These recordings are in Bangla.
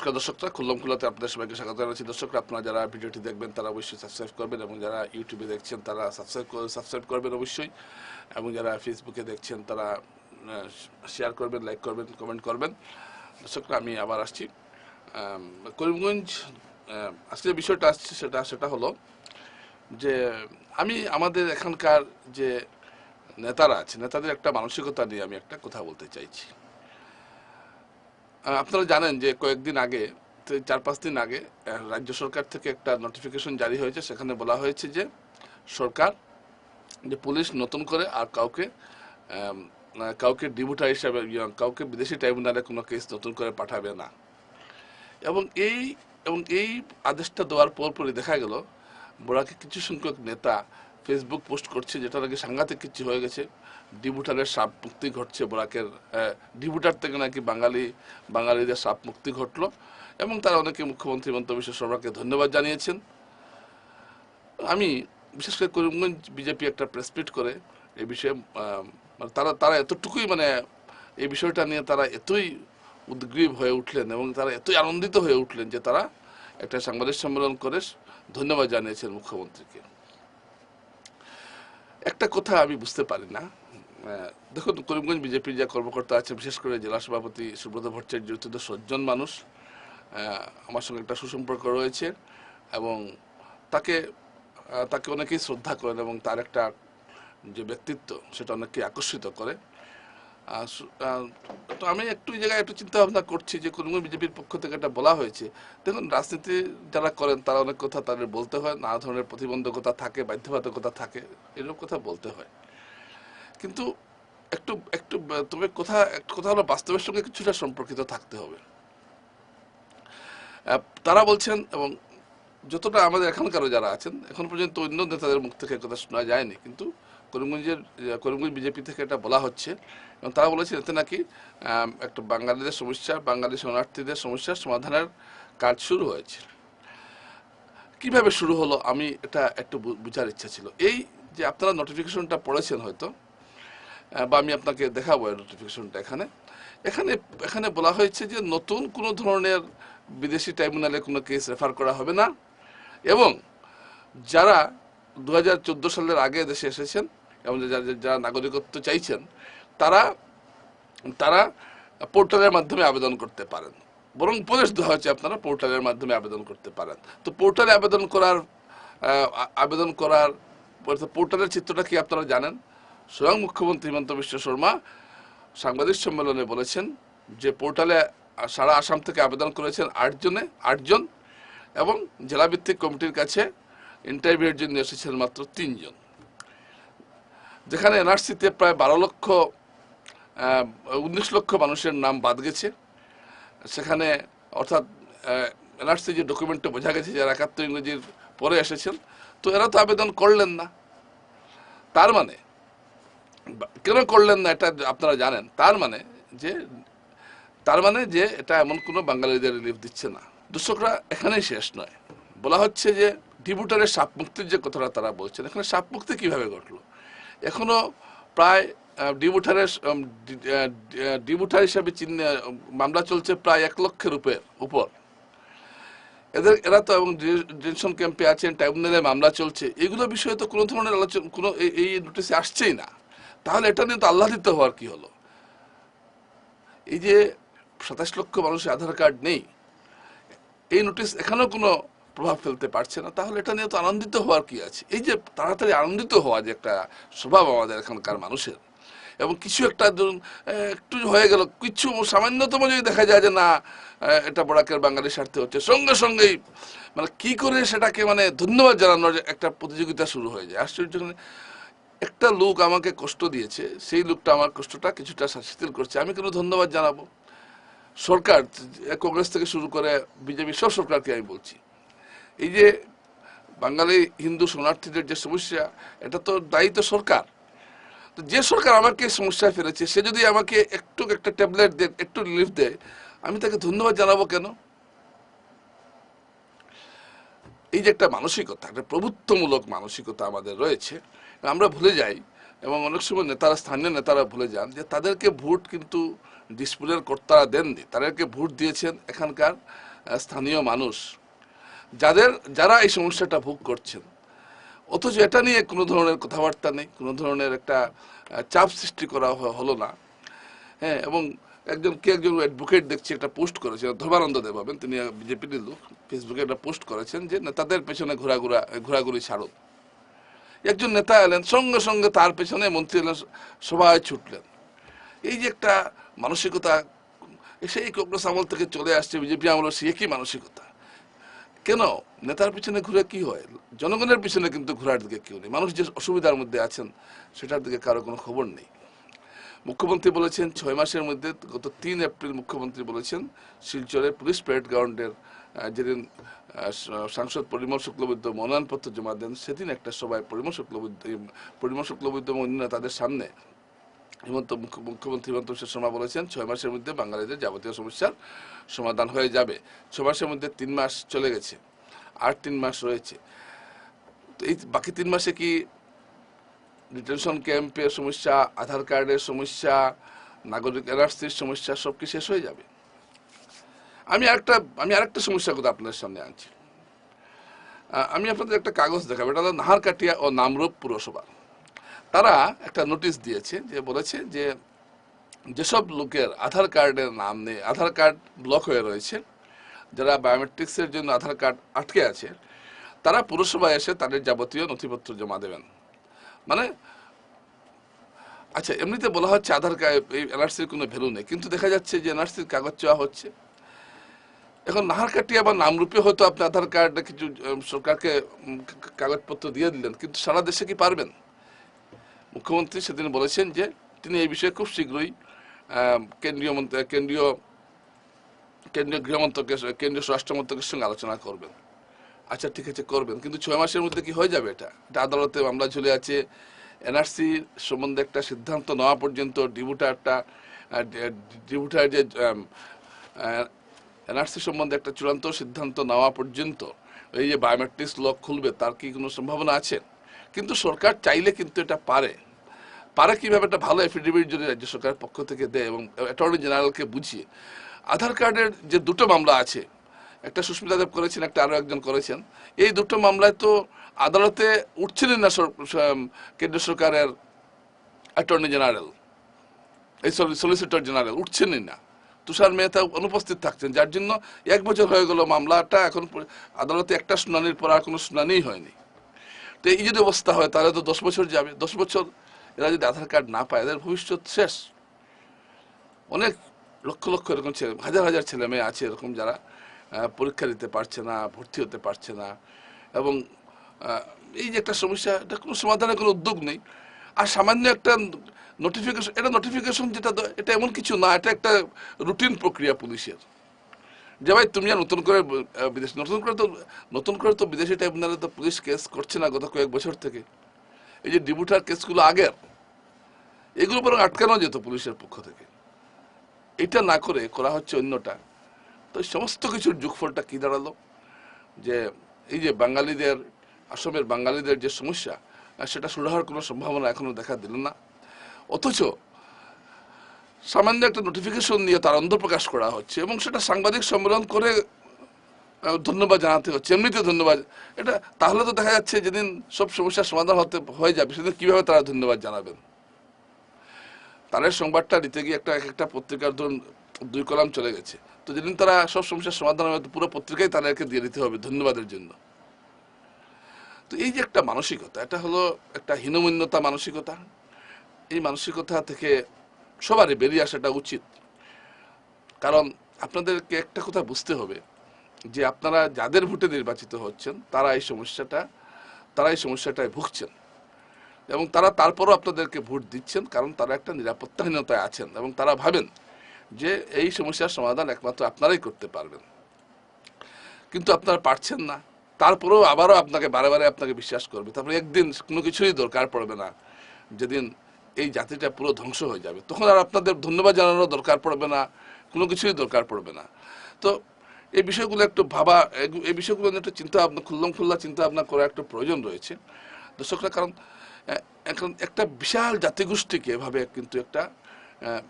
নমস্কার দর্শকরা খুল্লম খুল্লাতে আপনাদের সবাইকে স্বাগত জানাচ্ছি। দর্শকরা আপনারা যারা ভিডিওটি দেখবেন, তারা অবশ্যই সাবস্ক্রাইব করবেন এবং যারা ইউটিউবে দেখছেন, তারা সাবস্ক্রাইব সাবস্ক্রাইব করবেন অবশ্যই। এবং যারা ফেসবুকে দেখছেন, তারা শেয়ার করবেন লাইক করবেন কমেন্ট করবেন। দর্শকরা আমি আবার আসছি। করিমগঞ্জ আজকে যে বিষয়টা আসছে, সেটা সেটা হলো যে, আমি আমাদের এখানকার যে নেতারা আছে, নেতাদের একটা মানসিকতা নিয়ে আমি একটা কথা বলতে চাইছি। আপনারা জানেন যে কয়েকদিন আগে চার পাঁচ দিন আগে রাজ্য সরকার থেকে একটা নোটিফিকেশন জারি হয়েছে। সেখানে বলা হয়েছে যে সরকার, যে পুলিশ নতুন করে আর কাউকে কাউকে ডিবুটার হিসাবে কাউকে বিদেশি ট্রাইব্যুনালে কোনো কেস নতুন করে পাঠাবে না। এবং এই এবং এই আদেশটা দেওয়ার পরপরই দেখা গেল, বোরাকে কিছু সংখ্যক নেতা ফেসবুক পোস্ট করছে, যেটা নাকি সাংঘাতিক কিছু হয়ে গেছে। ডিবুটারের সাপ মুক্তি ঘটছে বোরাকের ডিবুটার থেকে নাকি বাঙালি, বাঙালিদের সাপ মুক্তি ঘটলো। এবং তারা অনেকে মুখ্যমন্ত্রী বিশ্ব শর্মাকে ধন্যবাদ জানিয়েছেন। আমি বিশেষ করে করিমগঞ্জ বিজেপি একটা প্রেসপিট করে এই বিষয়ে মানে তারা তারা এতটুকুই মানে এই বিষয়টা নিয়ে তারা এতই উদ্গ্রীব হয়ে উঠলেন এবং তারা এতই আনন্দিত হয়ে উঠলেন যে তারা একটা সাংবাদিক সম্মেলন করে ধন্যবাদ জানিয়েছেন মুখ্যমন্ত্রীকে। একটা কথা আমি বুঝতে পারি না। দেখুন করিমগঞ্জ বিজেপির যা কর্মকর্তা আছে বিশেষ করে জেলা সভাপতি সুব্রত ভট্টাচার্য তো সজ্জন মানুষ আমার সঙ্গে একটা সুসম্পর্ক রয়েছে এবং তাকে তাকে অনেকেই শ্রদ্ধা করেন এবং তার একটা যে ব্যক্তিত্ব সেটা অনেককে আকর্ষিত করে। তো আমি একটু জায়গায় একটু চিন্তা ভাবনা করছি যে করিমগঞ্জ বিজেপির পক্ষ থেকে এটা বলা হয়েছে। দেখুন, রাজনীতি যারা করেন, তারা অনেক কথা তাদের বলতে হয়, নানা ধরনের প্রতিবন্ধকতা থাকে, বাধ্যবাধকতা থাকে এরকম কথা বলতে হয়। কিন্তু একটু একটু, তবে কথা, একটা কথা হলো বাস্তবের সঙ্গে কিছুটা সম্পর্কিত থাকতে হবে। তারা বলছেন এবং যতটা আমাদের এখানকারও যারা আছেন, এখন পর্যন্ত অন্য নেতাদের মুখ থেকে কথা শোনা যায়নি, কিন্তু করিমগঞ্জের, করিমগঞ্জ বিজেপি থেকে এটা বলা হচ্ছে। এবং তারা বলেছে এতে নাকি একটা বাঙালিদের সমস্যা, বাঙালি শরণার্থীদের সমস্যার সমাধানের কাজ শুরু হয়েছে। কীভাবে শুরু হলো? আমি এটা একটু বোঝার ইচ্ছা ছিল। এই যে আপনারা নোটিফিকেশনটা পড়েছেন হয়তো বা আমি আপনাকে দেখাবো নোটিফিকেশনটা এখানে। এখানে এখানে বলা হয়েছে যে নতুন কোনো ধরনের বিদেশি ট্রাইব্যুনালে কোনো কেস রেফার করা হবে না। এবং যারা দু হাজার চোদ্দ সালের আগে দেশে এসেছেন এবং যারা নাগরিকত্ব চাইছেন, তারা তারা পোর্টালের মাধ্যমে আবেদন করতে পারেন। বরং উপদেশ দেওয়া হচ্ছে, আপনারা পোর্টালের মাধ্যমে আবেদন করতে পারেন। তো পোর্টালে আবেদন করার আবেদন করার, পোর্টালের চিত্রটা কি আপনারা জানেন? স্বয়ং মুখ্যমন্ত্রী হিমন্ত বিশ্ব শর্মা সাংবাদিক সম্মেলনে বলেছেন যে পোর্টালে সারা আসাম থেকে আবেদন করেছেন আটজনে, আটজন, এবং জেলাভিত্তিক কমিটির কাছে ইন্টারভিউর জন্য এসেছেন মাত্র তিনজন। যেখানে এনআরসিতে প্রায় বারো লক্ষ উনিশ লক্ষ মানুষের নাম বাদ গেছে। সেখানে অর্থাৎ এনআরসি যে ডকুমেন্টে বোঝা গেছে যারা একাত্তর ইংরেজির পরে এসেছেন, তো এরা তো আবেদন করলেন না। তার মানে কেন করলেন না এটা আপনারা জানেন? তার মানে যে, তার মানে যে এটা এমন কোনো বাঙালিদের রিলিফ দিচ্ছে না। দর্শকরা এখানেই শেষ নয়। বলা হচ্ছে যে ডিবুটারের সাপ মুক্তির যে কথাটা তারা বলছেন, এখানে সাপ মুক্তি কীভাবে ঘটলো? এখনও প্রায় ডিবুটারের ডিবুটার হিসাবে চিহ্ন মামলা চলছে প্রায় এক লক্ষের উপর উপর। এদের, এরা তো এবং ডিটেনশন ক্যাম্পে আছেন ট্রাইব্যুনালে মামলা চলছে, এগুলো বিষয়ে তো কোনো ধরনের আলোচনা, কোনো এই নোটিশে আসছেই না। তাহলে এটা নিয়ে তো আহ্লাদিত হওয়ার কি হলো? এই যে সাতাশ লক্ষ মানুষের আধার কার্ড নেই, এই নোটিশ এখানেও কোনো প্রভাব ফেলতে পারছে না, তাহলে এটা নিয়ে তো আনন্দিত হওয়ার কি আছে? এই যে তাড়াতাড়ি আনন্দিত হওয়া যে একটা স্বভাব আমাদের এখানকার মানুষের, এবং কিছু একটা ধরুন একটু হয়ে গেল, কিছু সামান্যতম যদি দেখা যায় যে না এটা বড়াকের বাঙালির স্বার্থে হচ্ছে, সঙ্গে সঙ্গেই মানে কি করে সেটাকে মানে ধন্যবাদ জানানোর একটা প্রতিযোগিতা শুরু হয়ে যায়, আশ্চর্য মানে একটা লোক আমাকে কষ্ট দিয়েছে, সেই লোকটা আমার কষ্টটা কিছুটা শিথিল করছে। আমি কেন ধন্যবাদ জানাব? সরকার কংগ্রেস থেকে শুরু করে বিজেপি, সব সরকারকে আমি বলছি। এই যে বাঙালি হিন্দু শরণার্থীদের যে সমস্যা, এটা তো দায়িত্ব সরকার। তো যে সরকার আমাকে সমস্যায় ফেলেছে, সে যদি আমাকে একটু একটা ট্যাবলেট দেয়, একটু রিলিফ দেয়, আমি তাকে ধন্যবাদ জানাব কেন? এই যে একটা মানসিকতা, একটা প্রভুত্বমূলক মানসিকতা আমাদের রয়েছে আমরা ভুলে যাই। এবং অনেক সময় নেতারা, স্থানীয় নেতারা ভুলে যান যে তাদেরকে ভোট কিন্তু ডিসপ্লের কর্তারা দেননি। তাদেরকে ভোট দিয়েছেন এখানকার স্থানীয় মানুষ। যাদের, যারা এই সমস্যাটা ভোগ করছেন। অথচ এটা নিয়ে কোনো ধরনের কথাবার্তা নেই, কোনো ধরনের একটা চাপ সৃষ্টি করা হলো না। হ্যাঁ এবং একজন, কে একজন অ্যাডভোকেট দেখছি একটা পোস্ট করেছেন ধর্মানন্দ দেব হবেন তিনি বিজেপির লোক। ফেসবুকে একটা পোস্ট করেছেন যে নেতাদের পেছনে ঘোরাঘুরা, ঘোরাঘুরি ছাড়ুন একজন নেতা এলেন, সঙ্গে সঙ্গে তার পেছনে মন্ত্রী এলেন, সবাই ছুটলেন। এই যে একটা মানসিকতা, সেই কংগ্রেস আমল থেকে চলে আসছে বিজেপি আমল সে কি মানসিকতা? কেন? নেতার পিছনে ঘুরে কি হয়? জনগণের পিছনে কিন্তু ঘোরার দিকে কেউ নেই। মানুষ যে অসুবিধার মধ্যে আছেন, সেটার দিকে কারও কোনো খবর নেই। মুখ্যমন্ত্রী বলেছেন, ছয় মাসের মধ্যে গত তিন এপ্রিল মুখ্যমন্ত্রী বলেছেন শিলচরের পুলিশ প্যারেড গ্রাউন্ডের যেদিন সাংসদ পরিমল শুক্লবৈদ্য মনোনয়নপত্র জমা দেন, সেদিন একটা সভায় পরিমল শুক্লবৈদ্য পরিমল শুক্লবৈদ্য এবং অন্য তাদের সামনে হিমন্ত মুখ্য- মুখ্যমন্ত্রী হিমন্ত বিশ্ব শর্মা বলেছেন, ছয় মাসের মধ্যে বাঙালিদের যাবতীয় সমস্যার সমাধান হয়ে যাবে। ছয় মাসের মধ্যে তিন মাস চলে গেছে, আর তিন মাস রয়েছে। তো এই বাকি তিন মাসে কি ডিটেনশন ক্যাম্পের সমস্যা, আধার কার্ডের সমস্যা, নাগরিক এনআরসির সমস্যা সব কি শেষ হয়ে যাবে? আমি আরেকটা আমি আরেকটা সমস্যার কথা আপনাদের সামনে আনছি। আমি আপনাদের একটা কাগজ দেখাবো, এটা হলো নাহারকাটিয়া ও নামরূপ পুরসভা। তারা একটা নোটিশ দিয়েছে যে, বলেছে যে, যেসব লোকের আধার কার্ডের নাম নেই, আধার কার্ড ব্লক হয়ে রয়েছে, যারা বায়োমেট্রিক্সের জন্য আধার কার্ড আটকে আছে, তারা পুরসভায় এসে তাদের যাবতীয় নথিপত্র জমা দেবেন। মানে আচ্ছা এমনিতে বলা হচ্ছে আধার কার্ড, এই এনআরসির কোনো ভ্যালু নেই, কিন্তু দেখা যাচ্ছে যে এনআরসির কাগজ চাওয়া হচ্ছে। এখন নাহারকাটিয়া আবার নামরূপে হয়তো আপনি আধার কার্ড কিছু সরকারকে কাগজপত্র দিয়ে দিলেন, কিন্তু সারা দেশে কি পারবেন? মুখ্যমন্ত্রী সেদিন বলেছেন যে তিনি এই বিষয়ে খুব শীঘ্রই কেন্দ্রীয় মন্ত্রী, কেন্দ্রীয় কেন্দ্রীয় গৃহমন্ত্রকের কেন্দ্রীয় স্বরাষ্ট্রমন্ত্রকের সঙ্গে আলোচনা করবেন। আচ্ছা ঠিক আছে, করবেন, কিন্তু ছয় মাসের মধ্যে কি হয়ে যাবে এটা? এটা আদালতে মামলা ঝুলে আছে, এনআরসি সম্বন্ধে একটা সিদ্ধান্ত নেওয়া পর্যন্ত ডিবুটারটা ডিবুটার যে এনআরসি সম্বন্ধে একটা চূড়ান্ত সিদ্ধান্ত নেওয়া পর্যন্ত এই যে বায়োমেট্রিক্স লক খুলবে, তার কি কোনো সম্ভাবনা আছে? কিন্তু সরকার চাইলে কিন্তু এটা পারে। পারে কীভাবে? একটা ভালো এফিডেভিট যদি রাজ্য সরকারের পক্ষ থেকে দেয় এবং অ্যাটর্নি জেনারেলকে বুঝিয়ে। আধার কার্ডের যে দুটো মামলা আছে, একটা সুস্মিতা দেব করেছেন, একটা আরও একজন করেছেন। এই দুটো মামলায় তো আদালতে উঠছিলেন না কেন্দ্র সরকারের অ্যাটর্নি জেনারেল এই সলিসিটর জেনারেল উঠছেনই না। তুষার মেহতা অনুপস্থিত থাকছেন, যার জন্য এক বছর হয়ে গেল মামলাটা, এখন আদালতে একটা শুনানির পর আর কোনো শুনানিই হয়নি। তো এই যদি অবস্থা হয়, তাহলে তো দশ বছর যাবে দশ বছর এরা যদি আধার কার্ড না পায়, এদের ভবিষ্যৎ শেষ। অনেক লক্ষ লক্ষ এরকম ছেলে হাজার হাজার ছেলে মেয়ে আছে এরকম যারা পরীক্ষা দিতে পারছে না, ভর্তি হতে পারছে না। এবং এই যে একটা সমস্যা, এটা কোনো সমাধানের কোনো উদ্যোগ নেই। আর সামান্য একটা নোটিফিকেশন এটা নোটিফিকেশন যেটা এটা এমন কিছু না, এটা একটা রুটিন প্রক্রিয়া পুলিশের। যে ভাই, তুমি নতুন করে বিদেশ নতুন করে তো, নতুন করে তো বিদেশি ট্রাইব্যুনালে তো পুলিশ কেস করছে না গত কয়েক বছর থেকে। এই যে ডিবুটার কেসগুলো আগের, এগুলো বরং আটকানো যেত পুলিশের পক্ষ থেকে। এটা না করে করা হচ্ছে অন্যটা। তো সমস্ত কিছুর যুগফলটা কি দাঁড়াল? যে এই যে বাঙালিদের, আসামের বাঙালিদের যে সমস্যা সেটা সুরাহার কোনো সম্ভাবনা এখনও দেখা দিল না। অথচ সামান্য একটা নোটিফিকেশন নিয়ে তার অন্ধ প্রকাশ করা হচ্ছে এবং সেটা সাংবাদিক সম্মেলন করে ধন্যবাদ জানাতে হচ্ছে। এমনিতে ধন্যবাদ। এটা তাহলে তো দেখা যাচ্ছে যেদিন সব সমস্যার সমাধান হতে, হয়ে যাবে, সেদিন কীভাবে তারা ধন্যবাদ জানাবেন? তাদের সংবাদটা দিতে গিয়ে একটা, এক একটা পত্রিকার ধরুন দুই কলাম চলে গেছে। তো যেদিন তারা সব সমস্যার সমাধান হবে পুরো পত্রিকাই তাদেরকে দিয়ে দিতে হবে ধন্যবাদের জন্য। তো এই যে একটা মানসিকতা, এটা হলো একটা হীনমন্যতা মানসিকতা। এই মানসিকতা থেকে সবারই বেরিয়ে আসাটা উচিত। কারণ আপনাদেরকে একটা কথা বুঝতে হবে যে আপনারা যাদের ভোটে নির্বাচিত হচ্ছেন, তারা এই সমস্যাটা, তারা এই সমস্যাটায় ভুগছেন। এবং তারা তারপরও আপনাদেরকে ভোট দিচ্ছেন কারণ তারা একটা নিরাপত্তাহীনতায় আছেন এবং তারা ভাবেন যে এই সমস্যার সমাধান একমাত্র আপনারাই করতে পারবেন। কিন্তু আপনারা পারছেন না। তারপরেও আবারও আপনাকে বারে বারে আপনাকে বিশ্বাস করবে। তারপরে একদিন কোনো কিছুই দরকার পড়বে না। যেদিন এই জাতিটা পুরো ধ্বংস হয়ে যাবে। তখন আর আপনাদের ধন্যবাদ জানানোর দরকার পড়বে না, কোনো কিছুই দরকার পড়বে না। তো এই বিষয়গুলো একটু ভাবা এই বিষয়গুলো একটু চিন্তা ভাবনা খুল্লম খুল্লা চিন্তা ভাবনা করার একটু প্রয়োজন রয়েছে। দর্শকরা, কারণ এখন একটা বিশাল জাতিগোষ্ঠীকে এভাবে কিন্তু একটা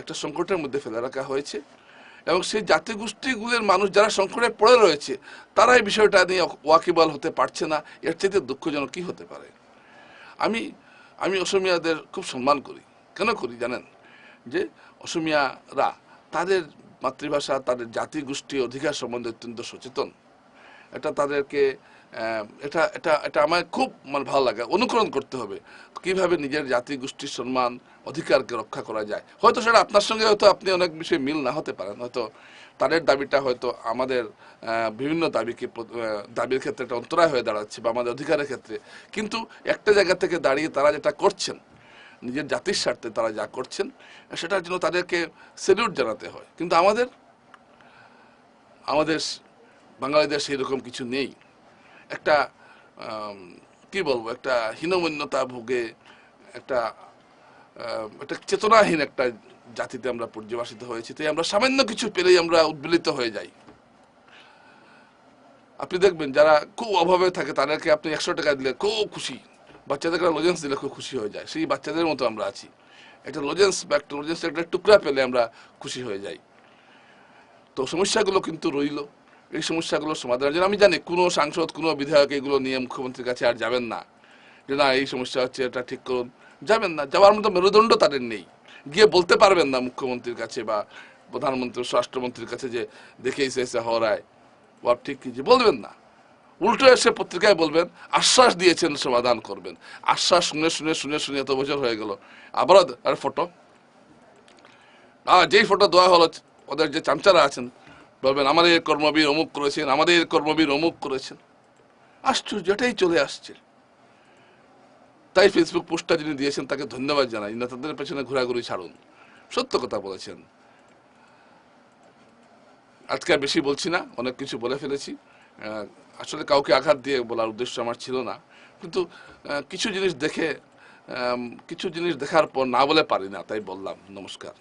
একটা সংকটের মধ্যে ফেলে রাখা হয়েছে। এবং সেই জাতিগোষ্ঠীগুলির মানুষ যারা সংকটে পড়ে রয়েছে, তারা এই বিষয়টা নিয়ে ওয়াকিবল হতে পারছে না। এর চাইতে দুঃখজনক কি হতে পারে? আমি আমি অসমিয়াদের খুব সম্মান করি। কেন করি জানেন? যে অসমিয়ারা তাদের মাতৃভাষা, তাদের জাতিগোষ্ঠী অধিকার সম্বন্ধে অত্যন্ত সচেতন। এটা তাদেরকে এটা এটা এটা আমার খুব মানে ভালো লাগে। অনুকরণ করতে হবে। কীভাবে নিজের জাতি গোষ্ঠীর সম্মান, অধিকারকে রক্ষা করা যায়। হয়তো সেটা আপনার সঙ্গে হয়তো আপনি অনেক বিষয়ে মিল না হতে পারেন। হয়তো তাদের দাবিটা হয়তো আমাদের বিভিন্ন দাবিকে দাবির ক্ষেত্রে একটা অন্তরায় হয়ে দাঁড়াচ্ছে বা আমাদের অধিকারের ক্ষেত্রে। কিন্তু একটা জায়গা থেকে দাঁড়িয়ে তারা যেটা করছেন, নিজের জাতির স্বার্থে তারা যা করছেন, সেটার জন্য তাদেরকে সেলিউট জানাতে হয়। কিন্তু আমাদের আমাদের বাঙালিদের সেই রকম কিছু নেই। একটা কি বলব, একটা হীনমন্যতা ভোগে, একটা একটা চেতনাহীন একটা জাতিতে আমরা পর্যবাসিত হয়েছি। তাই আমরা সামান্য কিছু পেলেই আমরা উদ্বেলিত হয়ে যাই। আপনি দেখবেন, যারা খুব অভাবে থাকে, তাদেরকে আপনি একশো টাকা দিলে খুব খুশি। বাচ্চাদেরকে লজেন্স দিলে খুব খুশি হয়ে যায়। সেই বাচ্চাদের মতো আমরা আছি। একটা লজেন্স বা একটা লজেন্স একটা টুকরা পেলে আমরা খুশি হয়ে যাই। তো সমস্যাগুলো কিন্তু রইল। এই সমস্যাগুলো সমাধানের জন্য। আমি জানি কোনো সাংসদ, কোনো বিধায়ক এগুলো নিয়ে মুখ্যমন্ত্রীর কাছে আর যাবেন না। যে না, এই সমস্যা হচ্ছে, এটা ঠিক করুন। যাবেন না, যাওয়ার মতো মেরুদণ্ড তাদের নেই। গিয়ে বলতে পারবেন না মুখ্যমন্ত্রীর কাছে বা প্রধানমন্ত্রী স্বরাষ্ট্রমন্ত্রীর কাছে যে, দেখে এসে এসে হরায় ও ঠিক কি? যে বলবেন না। উল্টো এসে পত্রিকায় বলবেন, আশ্বাস দিয়েছেন, সমাধান করবেন। আশ্বাস শুনে শুনে শুনে শুনে এত বছর হয়ে গেল। আবারও আর ফটো। আর যেই ফটো দেওয়া হলো, ওদের যে চামচারা আছেন বলবেন, আমাদের কর্মবীর অমুক করেছেন, আমাদের কর্মবীর অমুক করেছেন। আশ্চর্য, এটাই চলে আসছে। তাই ফেসবুক পোস্টটা যিনি দিয়েছেন, তাকে ধন্যবাদ জানাই। নেতাদের পেছনে ঘোরাঘুরি ছাড়ুন। সত্য কথা বলেছেন। আজকে আর বেশি বলছি না, অনেক কিছু বলে ফেলেছি। আসলে কাউকে আঘাত দিয়ে বলার উদ্দেশ্য আমার ছিল না। কিন্তু কিছু জিনিস দেখে কিছু জিনিস দেখার পর না বলে পারি না, তাই বললাম, নমস্কার।